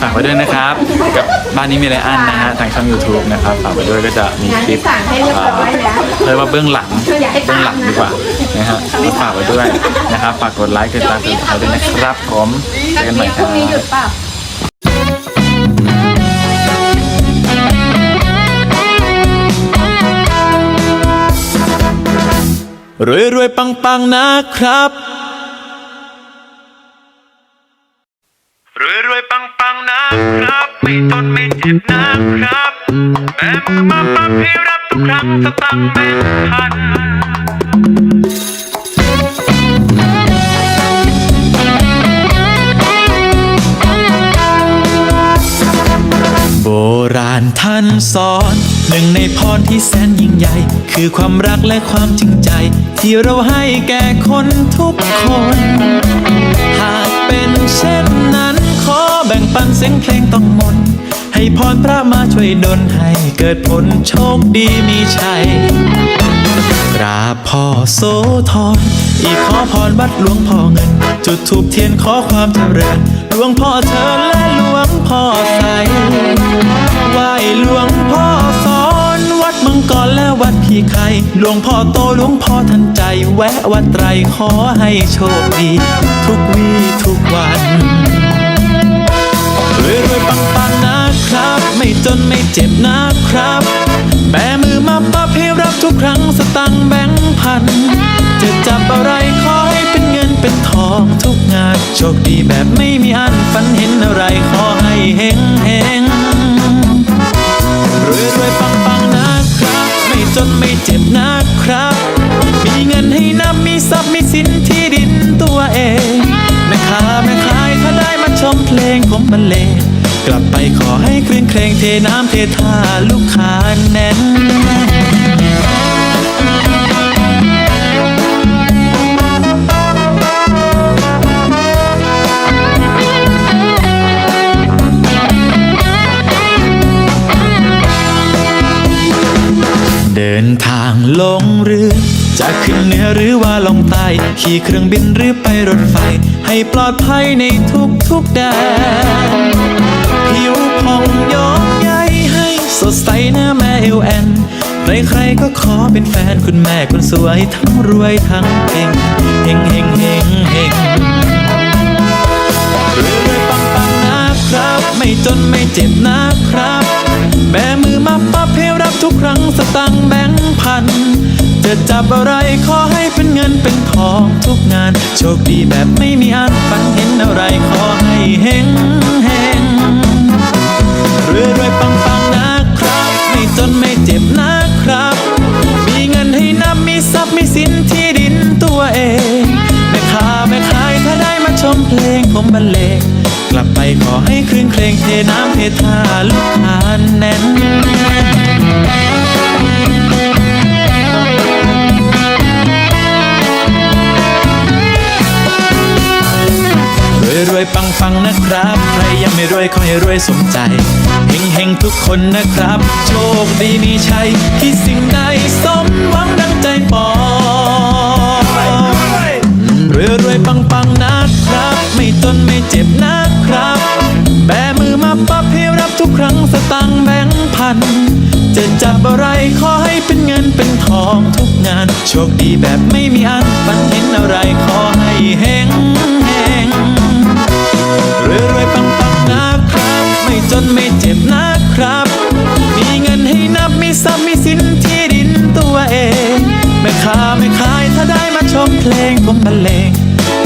ฝากไว้ด้วยนะครับ กับบ้านนี้มีอะไรอันนะฮะทางช่อง YouTube นะครับฝากไว้ด้วยก็จะมีคลิปสั่งให้เรียบร้อยแล้วเรียกว่าเบื้องหลังเบื้องหลังดีกว่านะฮะก็ฝากไว้ด้วยนะครับฝากกดไลค์กดติดตามกดติดตามด้วยนะครับผมเจอกันใหม่คพรุ่งนี้หยุรัดบเปล่ารวยรวยปังปังนะครับ ไม่จนไม่เจ็บนะครับแมือมาปั๊บให้รับทุกครั้งสตังค์แบงค์พันโบราณท่านสอนหนึ่งในพรที่แสนยิ่งใหญ่ คือความรักและความจริงใจ ที่เราให้แก่คนทุกคน หากเป็นเช่นนั้น แบ่งปันเสียงเพลงต้องมน ให้พรพระมาช่วยดลให้เกิดผลโชคดีมีชัยกราบพ่อโสธรอีกขอพรวัดหลวงพ่อเงิน จุดทูบเทียนขอความเจริญหลวงพ่อเธอและหลวงพ่อใสไหวหลวงพ่อสอนวัดมังกรและวัดพี่ไข่หลวงพ่อโตหลวงพ่อทันใจ แวะวัดไตรขอให้โชคดี ทุกวีทุกวัน นไม่เจ็บนะครับ แบมือมาปั๊บให้รับทุกครั้งสตังแบงค์พัน จะจับอะไรขอให้เป็นเงินเป็นทองทุกงาน โชคดีแบบไม่มีอันฝันเห็นอะไรขอให้เฮงเฮงรวยรวยปังปังนะครับ ไม่จนไม่เจ็บนะครับ มีเงินให้นับมีทรัพย์มีสินที่ดินตัวเองแม่ค้าแม่ขายถ้าได้มาชมเพลงผมบรรเลง ลับไปขอให้คลื่นเครงเทน้ำเทท่าลูกค้าแน่นเดินทางลงเรือจะขึ้นเหนือหรือว่าลงใต้ขี่เครื่องบินหรือไปรถไฟ ให้ปลอดภัยในทุกๆแดน ผิวผ่องยองใยให้สดใสหน้าแม่เอวแอนใครๆก็ขอเป็นแฟนคุณแม่คนสวยทั้งรวยทั้งเฮงเฮงเฮงเฮงเฮงรวยรวยปังปังนะครับ ไม่จนไม่เจ็บนะครับ แบมือมาปั๊บให้รับทุกครั้งสตังแบงค์พัน จะจับอะไรขอให้เป็นเงินเป็นทองทุกงาน โชคดีแบบไม่มีอันฝันเห็นอะไรขอ มีทรัพย์มีสินที่ดินตัวเองแม่ค้าแม่ขายถ้าได้มาชมเพลงผมบรรเลงกลับไปขอให้คืนเครงเทน้ำเทท่าลูกค้าแน่นรวยรวยปังปังนะครับ ใครยังไม่รวยขอให้รวยสมใจ เฮงเฮงทุกคนนะครับ โชคดีมีชัยที่สิ่งใดสม สตังแบงค์พัน จะจับอะไรขอให้เป็นเงินเป็นทองทุกงาน โชคดีแบบไม่มีอันฝันเห็นอะไรขอให้เฮงเฮงรวยรวยปังปังนะครับ ไม่จนไม่เจ็บนะครับ มีเงินให้นับมีทรัพย์มีสินที่ดินตัวเองแม่ค้าไม่ขายถ้าได้มาชมเพลงผมบรรเลง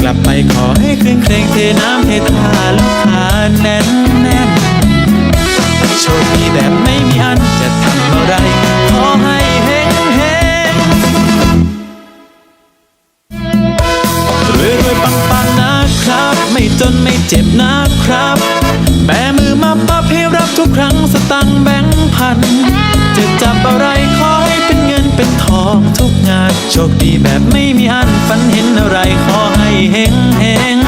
กลับไปขอให้คืนเครงเทน้ำเทท่าลูกค้าแน่นแน่น โชคดีแบบไม่มีอันจะทำอะไร ขอให้เฮงเฮงรวยรวยปังปังนะครับ ไม่จนไม่เจ็บนะครับ แบมือมาปั๊บให้รับทุกครั้งสตังแบงค์พัน จะจับอะไรขอให้เป็นเงินเป็นทองทุกงาน โชคดีแบบไม่มีอันฝันเห็นอะไรขอให้เฮงเฮง